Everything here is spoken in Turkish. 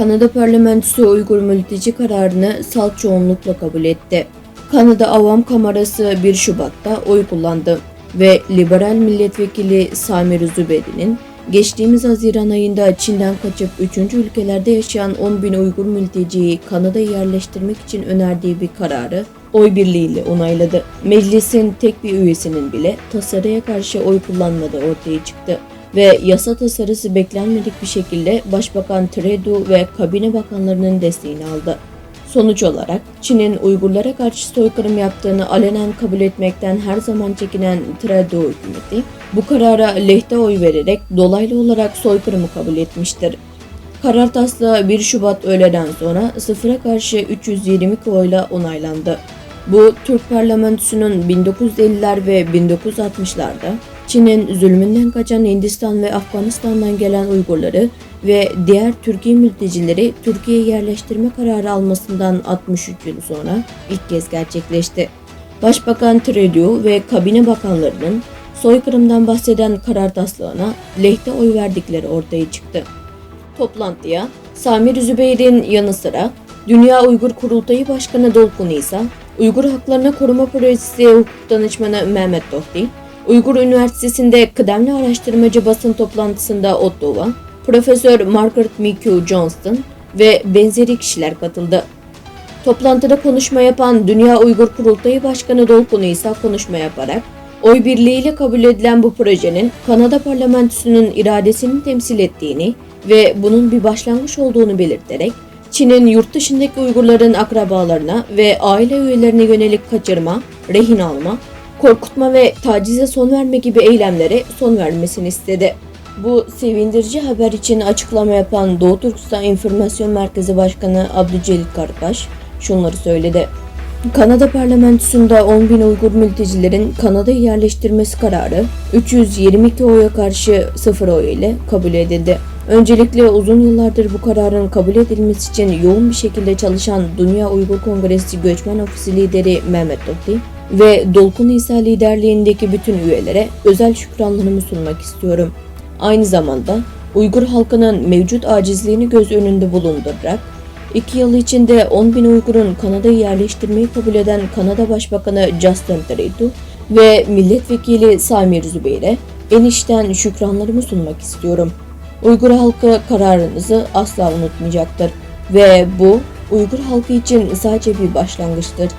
Kanada parlamentosu Uygur mülteci kararını salt çoğunlukla kabul etti. Kanada Avam Kamerası 1 Şubat'ta oy kullandı ve liberal milletvekili Samir Züberi'nin geçtiğimiz Haziran ayında Çin'den kaçıp 3. ülkelerde yaşayan 10 bin Uygur mülteciyi Kanada'ya yerleştirmek için önerdiği bir kararı oy birliğiyle onayladı. Meclisin tek bir üyesinin bile tasarıya karşı oy kullanmadığı ortaya çıktı ve yasa tasarısı beklenmedik bir şekilde Başbakan Trudeau ve kabine bakanlarının desteğini aldı. Sonuç olarak Çin'in Uygurlara karşı soykırım yaptığını alenen kabul etmekten her zaman çekinen Trudeau hükümeti bu karara lehte oy vererek dolaylı olarak soykırımı kabul etmiştir. Karar taslağı 1 Şubat öğleden sonra sıfıra karşı 322 oyla onaylandı. Bu Türk parlamentosunun 1950'ler ve 1960'larda Çin'in zulmünden kaçan Hindistan ve Afganistan'dan gelen Uygurları ve diğer Türkiye mültecileri Türkiye'ye yerleştirme kararı almasından 63 yıl sonra ilk kez gerçekleşti. Başbakan Trudeau ve kabine bakanlarının soykırımdan bahseden karar taslağına lehte oy verdikleri ortaya çıktı. Toplantıya Samir Zübeyir'in yanı sıra Dünya Uygur Kurultayı Başkanı Dolkun İsa, Uygur Haklarına Koruma Projesi Hukuk Danışmanı Mehmet Dohti, Uygur Üniversitesi'nde kıdemli araştırmacı basın toplantısında Ottawa, Profesör Margaret McHugh Johnston ve benzeri kişiler katıldı. Toplantıda konuşma yapan Dünya Uygur Kurultayı Başkanı Dolkun İsa konuşma yaparak, oy birliğiyle kabul edilen bu projenin Kanada parlamentosunun iradesini temsil ettiğini ve bunun bir başlangıç olduğunu belirterek, Çin'in yurt dışındaki Uygurların akrabalarına ve aile üyelerine yönelik kaçırma, rehin alma, korkutma ve tacize son verme gibi eylemlere son vermesini istedi. Bu sevindirici haber için açıklama yapan Doğu Türkistan İnformasyon Merkezi Başkanı Abdücelil Karakaş şunları söyledi. Kanada parlamentosunda 10 bin Uygur mültecilerin Kanada'ya yerleştirmesi kararı 322 oya karşı 0 oy ile kabul edildi. Öncelikle uzun yıllardır bu kararın kabul edilmesi için yoğun bir şekilde çalışan Dünya Uygur Kongresi Göçmen Ofisi lideri Mehmet Tohti ve Dolkun İsa liderliğindeki bütün üyelere özel şükranlarımı sunmak istiyorum. Aynı zamanda Uygur halkının mevcut acizliğini göz önünde bulundurarak iki yıl içinde 10 bin Uygur'un Kanada'yı yerleştirmeyi kabul eden Kanada Başbakanı Justin Trudeau ve Milletvekili Samir Zübeyir'e en içten şükranlarımı sunmak istiyorum. Uygur halkı kararınızı asla unutmayacaktır ve bu Uygur halkı için sadece bir başlangıçtır.